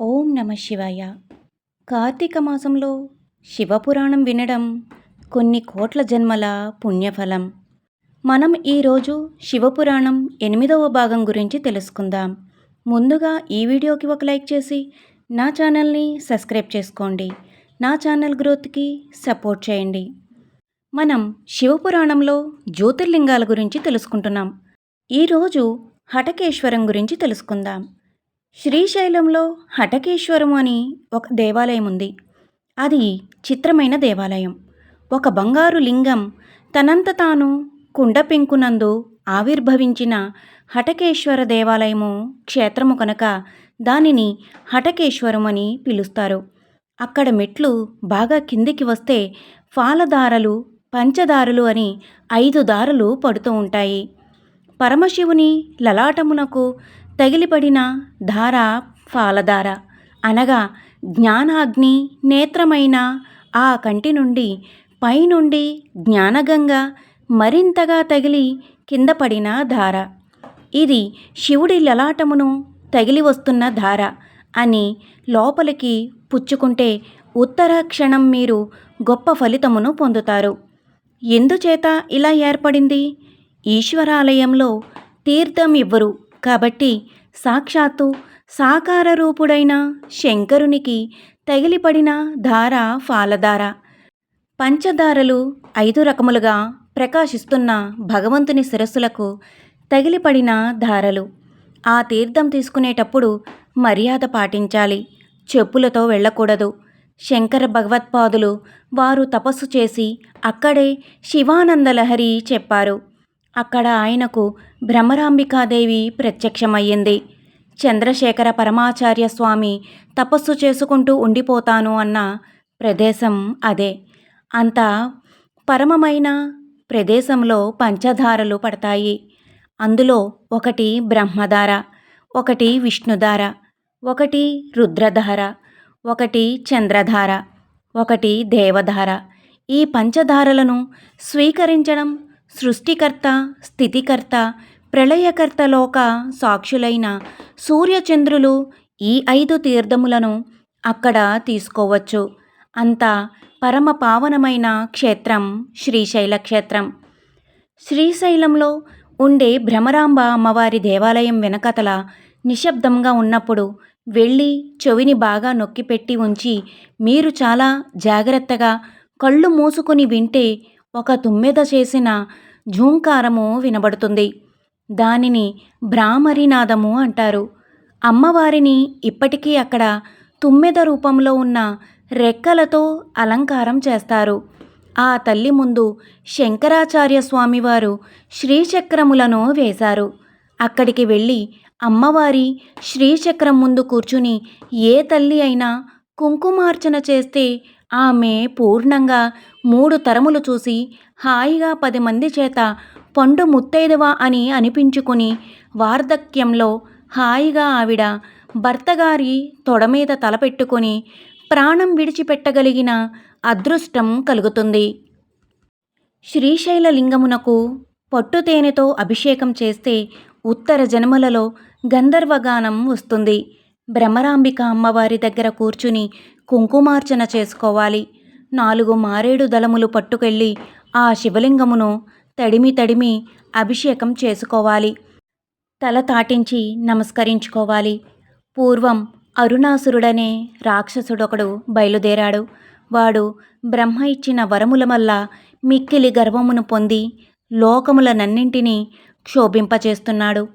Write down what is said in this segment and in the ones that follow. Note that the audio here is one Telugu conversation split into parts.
ఓం నమ శివాయ. కార్తీక మాసంలో శివపురాణం వినడం కొన్ని కోట్ల జన్మల పుణ్యఫలం. మనం ఈరోజు శివపురాణం ఎనిమిదవ భాగం గురించి తెలుసుకుందాం. ముందుగా ఈ వీడియోకి ఒక లైక్ చేసి నా ఛానల్ని సబ్స్క్రైబ్ చేసుకోండి. నా ఛానల్ గ్రోత్కి సపోర్ట్ చేయండి. మనం శివపురాణంలో జ్యోతిర్లింగాల గురించి తెలుసుకుంటున్నాం. ఈరోజు హటకేశ్వరం గురించి తెలుసుకుందాం. శ్రీశైలంలో హటకేశ్వరం అని ఒక దేవాలయం ఉంది. అది చిత్రమైన దేవాలయం. ఒక బంగారు లింగం తనంత తాను కుండ పెంకునందు ఆవిర్భవించిన హటకేశ్వర దేవాలయము క్షేత్రము కనుక దానిని హటకేశ్వరం అని పిలుస్తారు. అక్కడ మెట్లు బాగా కిందికి వస్తే ఫాలదారలు పంచదారులు అని ఐదు దారులు పడుతూ ఉంటాయి. పరమశివుని లలాటమునకు తగిలిపడిన ధార ఫాలధార. అనగా జ్ఞానాగ్ని నేత్రమైన ఆ కంటి నుండి పైనుండి జ్ఞానగంగ మరింతగా తగిలి కింద పడిన ధార. ఇది శివుడి లలాటమును తగిలి వస్తున్న ధార అని లోపలికి పుచ్చుకుంటే ఉత్తర క్షణం మీరు గొప్ప ఫలితమును పొందుతారు. ఎందుచేత ఇలా ఏర్పడింది? ఈశ్వరాలయంలో తీర్థం ఇవ్వరు. కాబట్టి సాక్షాత్తు సాకార రూపుడైన శంకరునికి తగిలిపడిన ధార ఫాలధార. పంచదారలు ఐదు రకములుగా ప్రకాశిస్తున్న భగవంతుని శిరస్సులకు తగిలిపడిన ధారలు. ఆ తీర్థం తీసుకునేటప్పుడు మర్యాద పాటించాలి. చెప్పులతో వెళ్ళకూడదు. శంకర భగవత్పాదులు వారు తపస్సు చేసి అక్కడే శివానందలహరి చెప్పారు. అక్కడ ఆయనకు భ్రమరాంబికాదేవి ప్రత్యక్షమయ్యింది. చంద్రశేఖర పరమాచార్య స్వామి తపస్సు చేసుకుంటూ ఉండిపోతాను అన్న ప్రదేశం అదే. అంత పరమమైన ప్రదేశంలో పంచధారలు పడతాయి. అందులో ఒకటి బ్రహ్మధార ఒకటి విష్ణుధార ఒకటి రుద్రధార ఒకటి చంద్రధార ఒకటి దేవధార. ఈ పంచధారలను స్వీకరించడం సృష్టికర్త స్థితికర్త ప్రళయకర్తలోక సాక్షులైన సూర్యచంద్రులు ఈ ఐదు తీర్థములను అక్కడ తీసుకోవచ్చు. అంత పరమ పావనమైన క్షేత్రం శ్రీశైల క్షేత్రం. శ్రీశైలంలో ఉండే భ్రమరాంబ అమ్మవారి దేవాలయం వెనకతల నిశ్శబ్దంగా ఉన్నప్పుడు వెళ్ళి చెవిని బాగా నొక్కిపెట్టి ఉంచి మీరు చాలా జాగ్రత్తగా కళ్ళు మూసుకుని వింటే ఒక తుమ్మెద చేసిన ఝూంకారము వినబడుతుంది. దానిని భ్రామరినాదము అంటారు. అమ్మవారిని ఇప్పటికీ అక్కడ తుమ్మెద రూపంలో ఉన్న రెక్కలతో అలంకారం చేస్తారు. ఆ తల్లి ముందు శంకరాచార్య స్వామివారు శ్రీచక్రములను వేశారు. అక్కడికి వెళ్ళి అమ్మవారి శ్రీచక్రం ముందు కూర్చుని ఏ తల్లి అయినా కుంకుమార్చన చేస్తే ఆమె పూర్ణంగా మూడు తరములు చూసి హాయిగా పది మంది చేత పండు ముత్తైదువా అని అనిపించుకుని వార్ధక్యంలో హాయిగా ఆవిడ భర్తగారి తొడమీద తలపెట్టుకుని ప్రాణం విడిచిపెట్టగలిగిన అదృష్టం కలుగుతుంది. శ్రీశైల లింగమునకు పట్టుతేనెతో అభిషేకం చేస్తే ఉత్తర జన్మలలో గంధర్వగానం వస్తుంది. భ్రమరాంబిక అమ్మవారి దగ్గర కూర్చుని కుంకుమార్చన చేసుకోవాలి. నాలుగు మారేడు దళములు పట్టుకెళ్ళి ఆ శివలింగమును తడిమి తడిమి అభిషేకం చేసుకోవాలి. తల తాటించి నమస్కరించుకోవాలి. పూర్వం అరుణాసురుడనే రాక్షసుడొకడు బయలుదేరాడు. వాడు బ్రహ్మ ఇచ్చిన వరముల వల్ల మిక్కిలి గర్వమును పొంది లోకములనన్నింటినీ క్షోభింపచేస్తున్నాడు.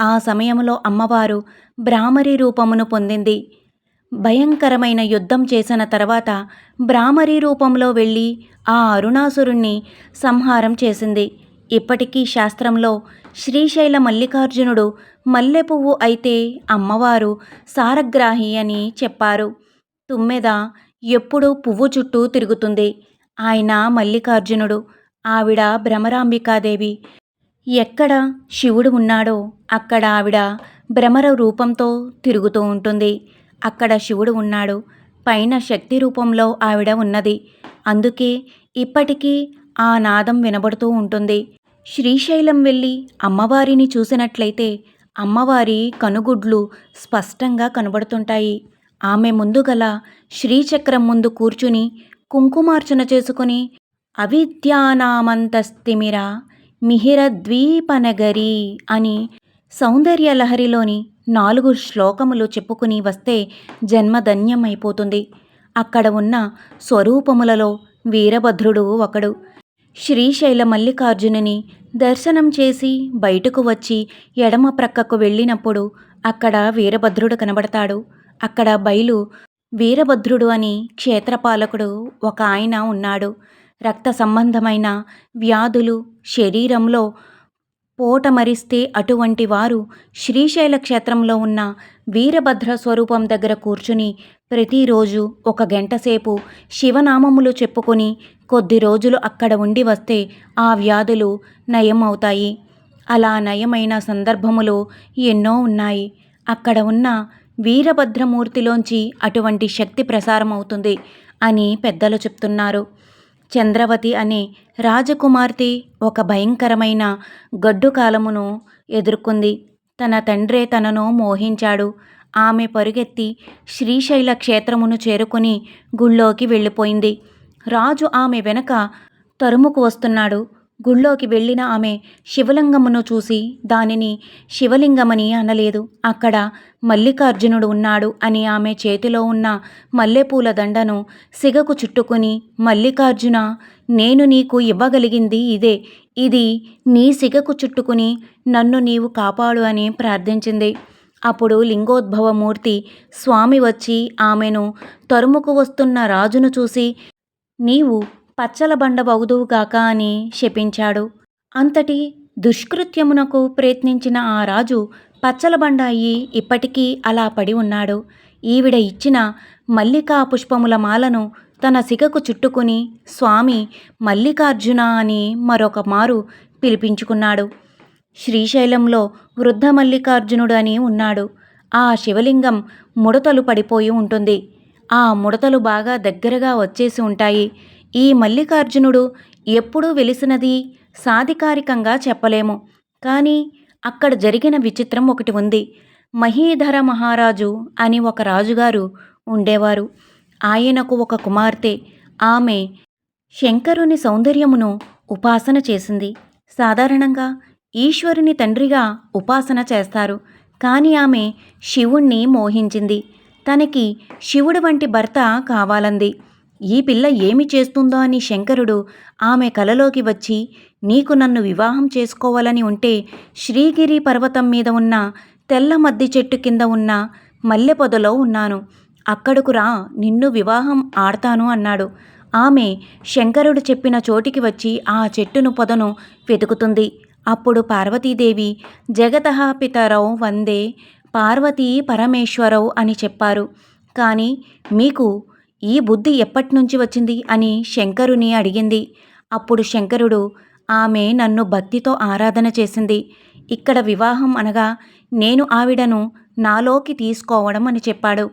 ఆ సమయంలో అమ్మవారు బ్రాహ్మరి రూపమును పొందింది. భయంకరమైన యుద్ధం చేసిన తర్వాత భ్రామరి రూపంలో వెళ్ళి ఆ అరుణాసురుణ్ణి సంహారం చేసింది. ఇప్పటికీ శాస్త్రంలో శ్రీశైల మల్లికార్జునుడు మల్లెపువ్వు అయితే అమ్మవారు సారగ్రాహి అని చెప్పారు. తుమ్మెద ఎప్పుడూ పువ్వు చుట్టూ తిరుగుతుంది. ఆయన మల్లికార్జునుడు ఆవిడ భ్రమరాంబికాదేవి. ఎక్కడ శివుడు ఉన్నాడో అక్కడ ఆవిడ భ్రమర రూపంతో తిరుగుతూ ఉంటుంది. అక్కడ శివుడు ఉన్నాడు. పైన శక్తి రూపంలో ఆవిడ ఉన్నది. అందుకే ఇప్పటికీ ఆ నాదం వినబడుతూ ఉంటుంది. శ్రీశైలం వెళ్ళి అమ్మవారిని చూసినట్లయితే అమ్మవారి కనుగుడ్లు స్పష్టంగా కనబడుతుంటాయి. ఆమె ముందు గల శ్రీచక్రం ముందు కూర్చుని కుంకుమార్చన చేసుకుని అవిద్యానామంతస్తిమిర మిహిరద్వీపనగరి అని సౌందర్యలహరిలోని నాలుగు శ్లోకములు చెప్పుకుని వస్తే జన్మధన్యమైపోతుంది. అక్కడ ఉన్న స్వరూపములలో వీరభద్రుడు ఒకడు. శ్రీశైల మల్లికార్జునుని దర్శనం చేసి బయటకు వచ్చి ఎడమ ప్రక్కకు వెళ్ళినప్పుడు అక్కడ వీరభద్రుడు కనబడతాడు. అక్కడ బయలు వీరభద్రుడు అని క్షేత్రపాలకుడు ఒక ఆయన ఉన్నాడు. రక్త సంబంధమైన వ్యాధులు శరీరంలో పోటమరిస్తే అటువంటి వారు శ్రీశైల క్షేత్రంలో ఉన్న వీరభద్ర స్వరూపం దగ్గర కూర్చుని ప్రతిరోజు ఒక గంటసేపు శివనామములు చెప్పుకొని కొద్ది రోజులు అక్కడ ఉండి వస్తే ఆ వ్యాధులు నయం అవుతాయి అలా నయమైన సందర్భములు ఎన్నో ఉన్నాయి. అక్కడ ఉన్న వీరభద్రమూర్తిలోంచి అటువంటి శక్తి ప్రసారం అవుతుంది అని పెద్దలు చెప్తున్నారు. చంద్రవతి అనే రాజకుమార్తె ఒక భయంకరమైన గడ్డు కాలమును ఎదుర్కొంది. తన తండ్రే తనను మోహించాడు. ఆమె పరుగెత్తి శ్రీశైల క్షేత్రమును చేరుకుని గుళ్ళోకి వెళ్ళిపోయింది. రాజు ఆమె వెనక తరుముకు వస్తున్నాడు. గుళ్ళోకి వెళ్ళిన ఆమె శివలింగమును చూసి దానిని శివలింగమని అనలేదు. అక్కడ మల్లికార్జునుడు ఉన్నాడు అని ఆమె చేతిలో ఉన్న మల్లెపూల దండను సిగకు చుట్టుకుని మల్లికార్జున నేను నీకు ఇవ్వగలిగింది ఇదే. ఇది నీ సిగకు చుట్టుకుని నన్ను నీవు కాపాడు అని ప్రార్థించింది. అప్పుడు లింగోద్భవమూర్తి స్వామి వచ్చి ఆమెను తరుముకు వస్తున్న రాజును చూసి నీవు పచ్చల బండ బగుదువుగాక అని శపించాడు. అంతటి దుష్కృత్యమునకు ప్రయత్నించిన ఆ రాజు పచ్చల బండ అయి ఇప్పటికీ అలా పడి ఉన్నాడు. ఈవిడ ఇచ్చిన మల్లికా పుష్పముల మాలను తన సిగకు చుట్టుకుని స్వామి మల్లికార్జున అని మరొక మారు పిలిపించుకున్నాడు. శ్రీశైలంలో వృద్ధ మల్లికార్జునుడు అని ఉన్నాడు. ఆ శివలింగం ముడతలు పడిపోయి ఉంటుంది. ఆ ముడతలు బాగా దగ్గరగా వచ్చేసి ఉంటాయి. ఈ మల్లికార్జునుడు ఎప్పుడూ వెలిసినది సాధికారికంగా చెప్పలేము. కానీ అక్కడ జరిగిన విచిత్రం ఒకటి ఉంది. మహీధర మహారాజు అని ఒక రాజుగారు ఉండేవారు. ఆయనకు ఒక కుమార్తె. ఆమె శంకరుని సౌందర్యమును ఉపాసన చేసింది. సాధారణంగా ఈశ్వరుని తండ్రిగా ఉపాసన చేస్తారు. కానీ ఆమె శివుణ్ణి మోహించింది. తనకి శివుడు వంటి భర్త కావాలంది. ఈ పిల్ల ఏమి చేస్తుందో అని శంకరుడు ఆమె కలలోకి వచ్చి నీకు నన్ను వివాహం చేసుకోవాలని ఉంటే శ్రీగిరి పర్వతం మీద ఉన్న తెల్ల మద్ది చెట్టు కింద ఉన్న మల్లె పొదలో ఉన్నాను. అక్కడకు రా నిన్ను వివాహం ఆడతాను అన్నాడు. ఆమె శంకరుడు చెప్పిన చోటికి వచ్చి ఆ చెట్టును పొదను వెతుకుతుంది. అప్పుడు పార్వతీదేవి జగతః పితరౌ వందే పార్వతీ పరమేశ్వరౌ అని చెప్పారు. కానీ మీకు ఈ బుద్ధి ఎప్పటినుంచి వచ్చింది అని శంకరుని అడిగింది. అప్పుడు శంకరుడు ఆమె నన్ను భక్తితో ఆరాధన చేసింది. ఇక్కడ వివాహం అనగా నేను ఆవిడను నాలోకి తీసుకోవడం అని చెప్పాడు.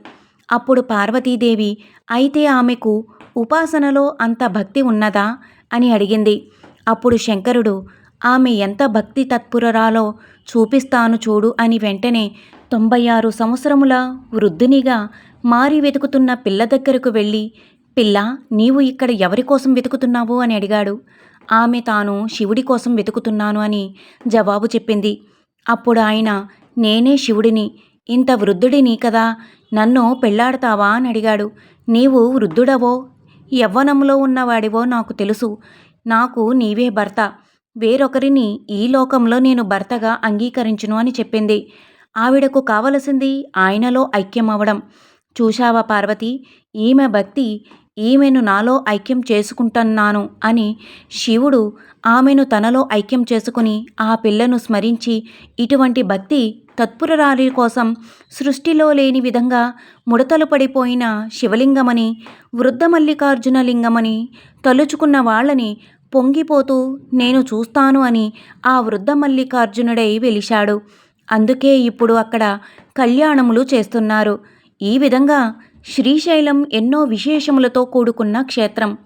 అప్పుడు పార్వతీదేవి అయితే ఆమెకు ఉపాసనలో అంత భక్తి ఉన్నదా? అని అడిగింది. అప్పుడు శంకరుడు ఆమె ఎంత భక్తి తత్పురరాలో చూపిస్తాను చూడు అని వెంటనే తొంభై ఆరు సంవత్సరముల వృద్ధునిగా మారి వెతుకుతున్న పిల్ల దగ్గరకు వెళ్ళి పిల్ల నీవు ఇక్కడ ఎవరి కోసం వెతుకుతున్నావు? అని అడిగాడు. ఆమె తాను శివుడి కోసం వెతుకుతున్నాను అని జవాబు చెప్పింది. అప్పుడు ఆయన నేనే శివుడిని ఇంత వృద్ధుడిని కదా నన్ను పెళ్ళాడతావా అని అడిగాడు. నీవు వృద్ధుడవో యవ్వనంలో ఉన్నవాడివో నాకు తెలుసు. నాకు నీవే భర్త. వేరొకరిని ఈ లోకంలో నేను భర్తగా అంగీకరించును అని చెప్పింది. ఆవిడకు కావలసింది ఆయనలో ఐక్యమవడం చూశావా పార్వతి? ఈమె భక్తి ఈమెను నాలో ఐక్యం చేసుకుంటున్నాను అని శివుడు ఆమెను తనలో ఐక్యం చేసుకుని ఆ పిల్లను స్మరించి ఇటువంటి భక్తి తత్పురరాలి కోసం సృష్టిలో లేని విధంగా ముడతలు పడిపోయిన శివలింగమని వృద్ధ మల్లికార్జున లింగమని తలుచుకున్న వాళ్ళని పొంగిపోతూ నేను చూస్తాను అని ఆ వృద్ధ మల్లికార్జునుడై వెలిశాడు. అందుకే ఇప్పుడు అక్కడ కళ్యాణములు చేస్తున్నారు. ఈ విధంగా శ్రీశైలం ఎన్నో విశేషములతో కూడుకున్న క్షేత్రం.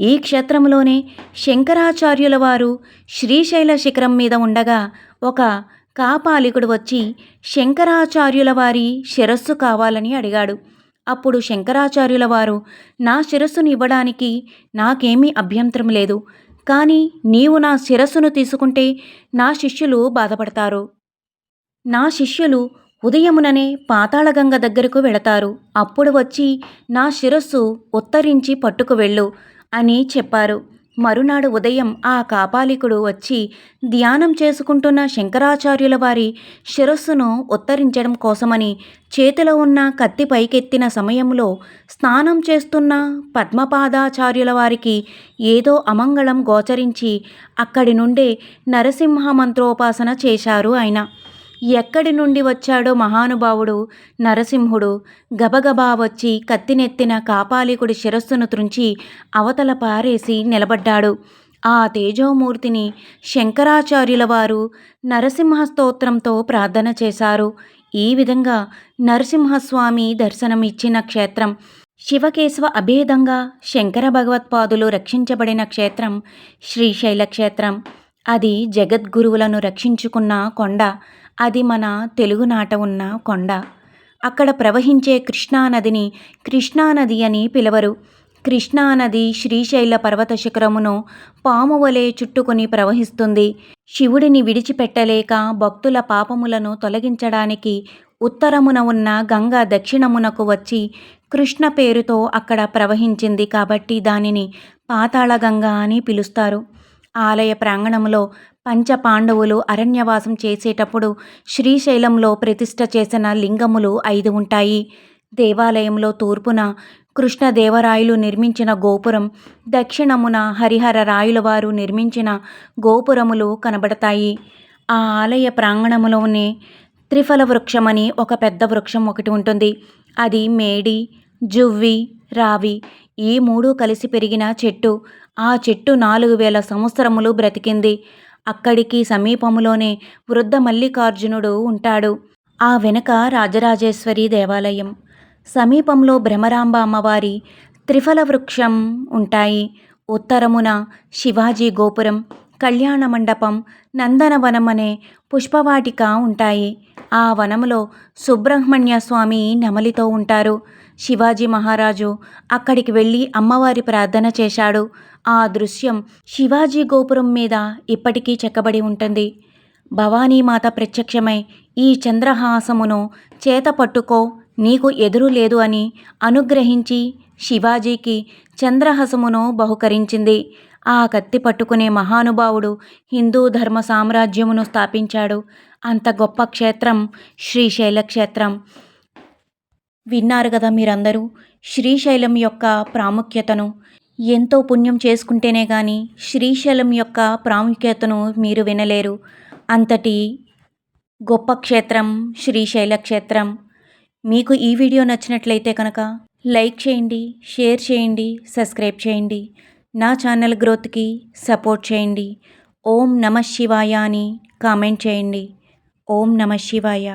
ఈ క్షేత్రంలోనే శంకరాచార్యుల వారు శ్రీశైల శిఖరం మీద ఉండగా ఒక కాపాలికుడు వచ్చి శంకరాచార్యుల వారి శిరస్సు కావాలని అడిగాడు. అప్పుడు శంకరాచార్యుల వారు నా శిరస్సును ఇవ్వడానికి నాకేమీ అభ్యంతరం లేదు. కానీ నీవు నా శిరస్సును తీసుకుంటే నా శిష్యులు బాధపడతారు. నా శిష్యులు ఉదయముననే పాతాళగంగ దగ్గరకు వెళతారు. అప్పుడు వచ్చి నా శిరస్సు ఉత్తరించి పట్టుకు వెళ్ళు అని చెప్పారు. మరునాడు ఉదయం ఆ కాపాలికుడు వచ్చి ధ్యానం చేసుకుంటున్న శంకరాచార్యుల వారి శిరస్సును ఉత్తరించడం కోసమని చేతిలో ఉన్న కత్తి పైకెత్తిన సమయంలో స్నానం చేస్తున్న పద్మపాదాచార్యుల వారికి ఏదో అమంగళం గోచరించి అక్కడి నుండే నరసింహ మంత్రోపాసన చేశారు ఆయన. ఎక్కడి నుండి వచ్చాడో మహానుభావుడు నరసింహుడు గబగబా వచ్చి కత్తినెత్తిన కాపాలికుడి శిరస్సును త్రుంచి అవతల పారేసి నిలబడ్డాడు. ఆ తేజోమూర్తిని శంకరాచార్యుల వారు నరసింహ స్తోత్రంతో ప్రార్థన చేశారు. ఈ విధంగా నరసింహస్వామి దర్శనం ఇచ్చిన క్షేత్రం శివకేశవ అభేదంగా శంకర భగవత్పాదులు రక్షించబడిన క్షేత్రం శ్రీశైల క్షేత్రం అది జగద్గురువులను రక్షించుకున్న కొండ. అది మన తెలుగునాట ఉన్న కొండ. అక్కడ ప్రవహించే కృష్ణానదిని కృష్ణానది అని పిలవరు. కృష్ణానది శ్రీశైల పర్వత శిఖరమును పాము వలె చుట్టుకుని ప్రవహిస్తుంది. శివుడిని విడిచిపెట్టలేక భక్తుల పాపములను తొలగించడానికి ఉత్తరమున ఉన్న గంగ దక్షిణమునకు వచ్చి కృష్ణ పేరుతో అక్కడ ప్రవహించింది కాబట్టి దానిని పాతాళగంగ అని పిలుస్తారు. ఆలయ ప్రాంగణంలో పంచపాండవులు అరణ్యవాసం చేసేటప్పుడు శ్రీశైలంలో ప్రతిష్ఠ చేసిన లింగములు ఐదు ఉంటాయి. దేవాలయంలో తూర్పున కృష్ణదేవరాయలు నిర్మించిన గోపురం దక్షిణమున హరిహర రాయుల వారు నిర్మించిన గోపురములు కనబడతాయి. ఆ ఆలయ ప్రాంగణములోనే త్రిఫల వృక్షమని ఒక పెద్ద వృక్షం ఒకటి ఉంటుంది. అది మేడి జువ్వి రావి ఈ మూడు కలిసి పెరిగిన చెట్టు. ఆ చెట్టు నాలుగు వేల సంవత్సరములు బ్రతికింది. అక్కడికి సమీపములోనే వృద్ధ మల్లికార్జునుడు ఉంటాడు. ఆ వెనుక రాజరాజేశ్వరి దేవాలయం. సమీపంలో భ్రమరాంబ అమ్మవారి త్రిఫల వృక్షం ఉంటాయి. ఉత్తరమున శివాజీ గోపురం కళ్యాణ మండపం నందనవనం అనే పుష్పవాటిక ఉంటాయి. ఆ వనంలో సుబ్రహ్మణ్య స్వామి నెమలితో ఉంటారు. శివాజీ మహారాజు అక్కడికి వెళ్ళి అమ్మవారి ప్రార్థన చేశాడు. ఆ దృశ్యం శివాజీ గోపురం మీద ఇప్పటికీ చెక్కబడి ఉంటుంది. భవానీమాత ప్రత్యక్షమై ఈ చంద్రహాసమును చేత పట్టుకో నీకు ఎదురు లేదు అని అనుగ్రహించి శివాజీకి చంద్రహాసమును బహుకరించింది. ఆ కత్తి పట్టుకునే మహానుభావుడు హిందూ ధర్మ సామ్రాజ్యమును స్థాపించాడు. అంత గొప్ప క్షేత్రం శ్రీశైల క్షేత్రం విన్నారు కదా మీరందరూ. శ్రీశైలం యొక్క ప్రాముఖ్యతను. ఎంతో పుణ్యం చేసుకుంటేనే కానీ శ్రీశైలం యొక్క ప్రాముఖ్యతను మీరు వినలేరు. అంతటి గొప్ప క్షేత్రం శ్రీశైల క్షేత్రం. మీకు ఈ వీడియో నచ్చినట్లయితే కనుక లైక్ చేయండి షేర్ చేయండి సబ్స్క్రైబ్ చేయండి. నా ఛానల్ గ్రోత్కి సపోర్ట్ చేయండి. ఓం నమ శివాయ అని కామెంట్ చేయండి. ఓం నమ శివాయ.